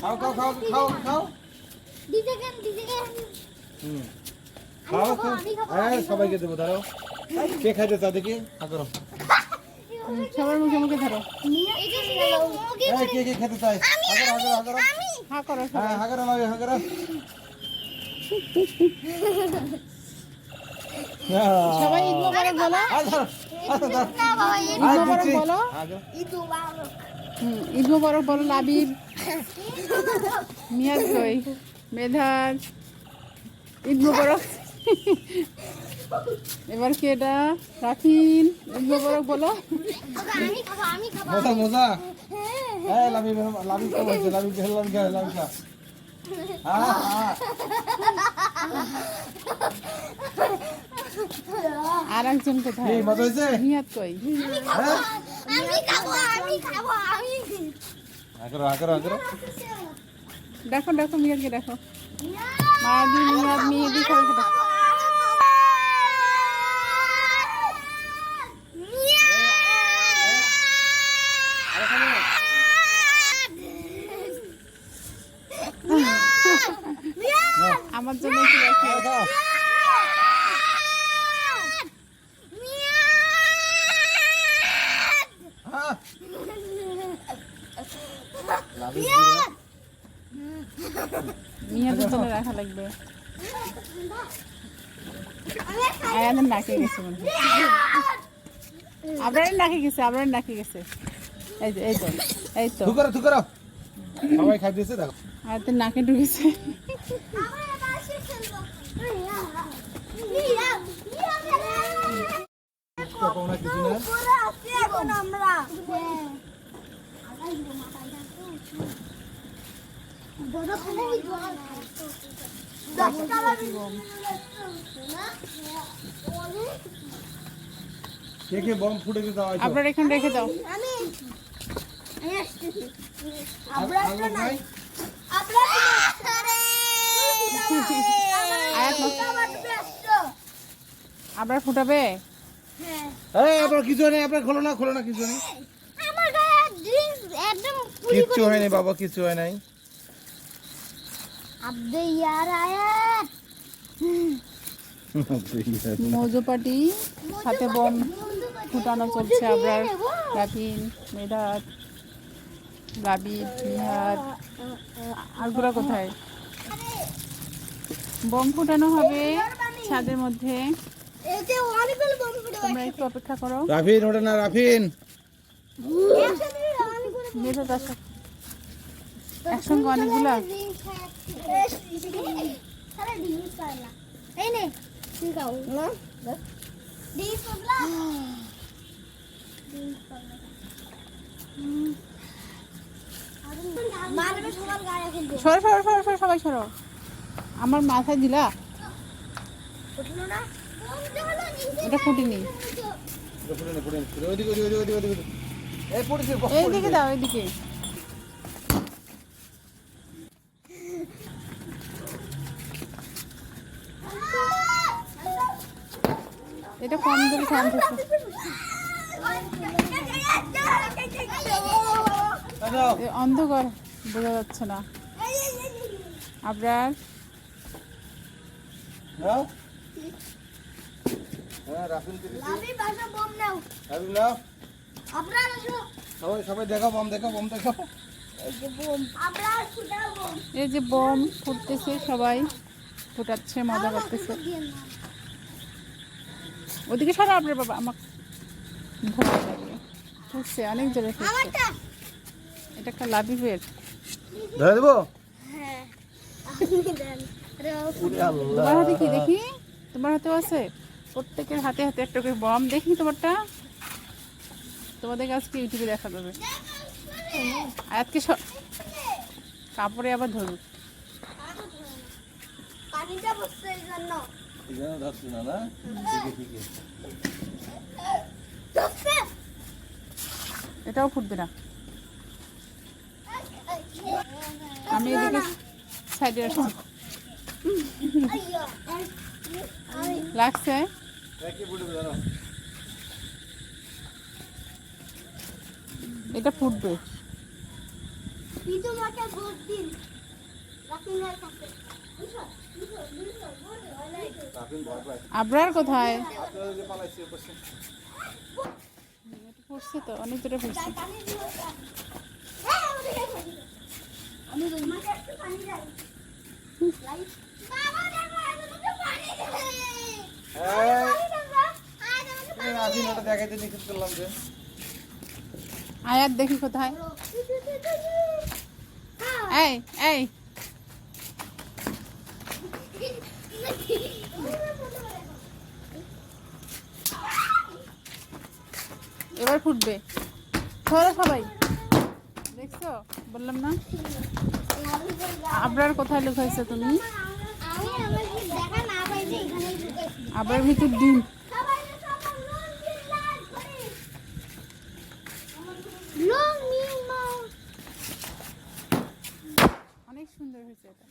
খাও খাও খাও খাও খাও। খাও খাও। হ্যাঁ সবাইকে দেবো দাঁড়াও। কে খাইতে চা দেখি? করো। সবার মুখে মুখে ধরো। এই যে মুরগি কে কে খেতে চাই হা করো হা করো হা করো হা করো হ্যাঁ হা করো মামি হা করো সবাই ঈদ মোবারক বলো। ঈদ মোবারক বলো। করো। ইদু বাবা হুম, ঈদ মোবারক বলো লাবিব মিয়াজ কই মেধার ঈদ মোবারক এবার কি এটা? রাফিন ঈদ মোবারক বলো। ওকে আমি খাব আমি খাব মজা মজা। হ্যাঁ কে বলছে কে কে কে হ্যাঁ হ্যাঁ আর একজন কোথায়? কি কই? দেখো দেখো মিয়াদকে দেখো। মায়াদি মিয়াদ আমার জন্য একটু রাখি খাও, খাও। হ্যাঁ লাভি দিলে। রাখা লাগবে। আয়ানের নাকে গেছে মনে নাকে গেছে আপনার নাকে গেছে। এই তো এই তো এই তো। থু করো সবাই খাই দিয়েছে দেখো। আয়াতের নাকে ঢুকেছে। আমরা হয় আপনার এখানে রেখে দাও। আপনার ফুটাবে? আপনার কিছু নেই আপনার খোলো না খোলো না কিছু নেই। কিচ্ছু হয়নি বাবা কিছু হয় নাই। আব্দে ইয়ার আয়াত মৌজো পাটি সাথে বম ফুটানো চলছে আবার রাফিন মেধাত লাবিব নিহাদ আরগুলা কোথায়? বম ফুটানো হবে ছাদের মধ্যে। তোমরা একটু অপেক্ষা করো। রাফিন ওটা না রাফিন। একসাথে অনেকগুলো একসঙ্গে অনেকগুলা সরো সরো সরো সরো, সবাই সরো। আমার মাথায় দিলা? এটা ফুটিনি। ফুটে নে ফুটে নে ফুটে ওইদিকে ওইদিকে ওইদিকে এইদিকে দাও এইদিকে। এটা কম শান্ত অন্ধকার বোঝা যাচ্ছে না। আপনার হ্যাঁ? রাফিন কে দিছি বাসা বম নাও। রাফিন নাও। সবাই সবাই দেখো বম দেখো বম দেখো। এই যে বম। ফুটতেছে সবাই ফুটাচ্ছে মজা করতেছে। ওদিকে সরো আপনার বাবা আমার ফুটছে অনেক জোরে ফুটছে। এটা একটা লাভিবের ধরে দেবো? হ্যাঁ। তোমার হাতে কি দেখি? তোমার হাতেও আছে? প্রত্যেকের হাতে হাতে একটা করে বম। দেখি তোমারটা। তোমাদেরকে আজকে ইউটিউবে দেখা যাবে? আজকে স- কাপড়ে আবার ধরুক পানিটা বসছে এই জন্য না না ঠিকই ঠিকই ধরছে এটাও ফুটবে না। আমি এদিকে সাইডে আসছি। লাগছে? এটা ফুটবে। আবরার কোথায়? ফুটছে তো অনেক দূরে ওটা দেখাইতে নিষেধ করলাম যে। আয়াত দেখি কোথায়? এই এই। এবার ফুটবে। ধরো সবাই। দেখছ? বললাম না? আবরার কোথায় লুকাইছো তুমি? আবরার ভিতর ডিম। সুন্দর হয়েছে এটা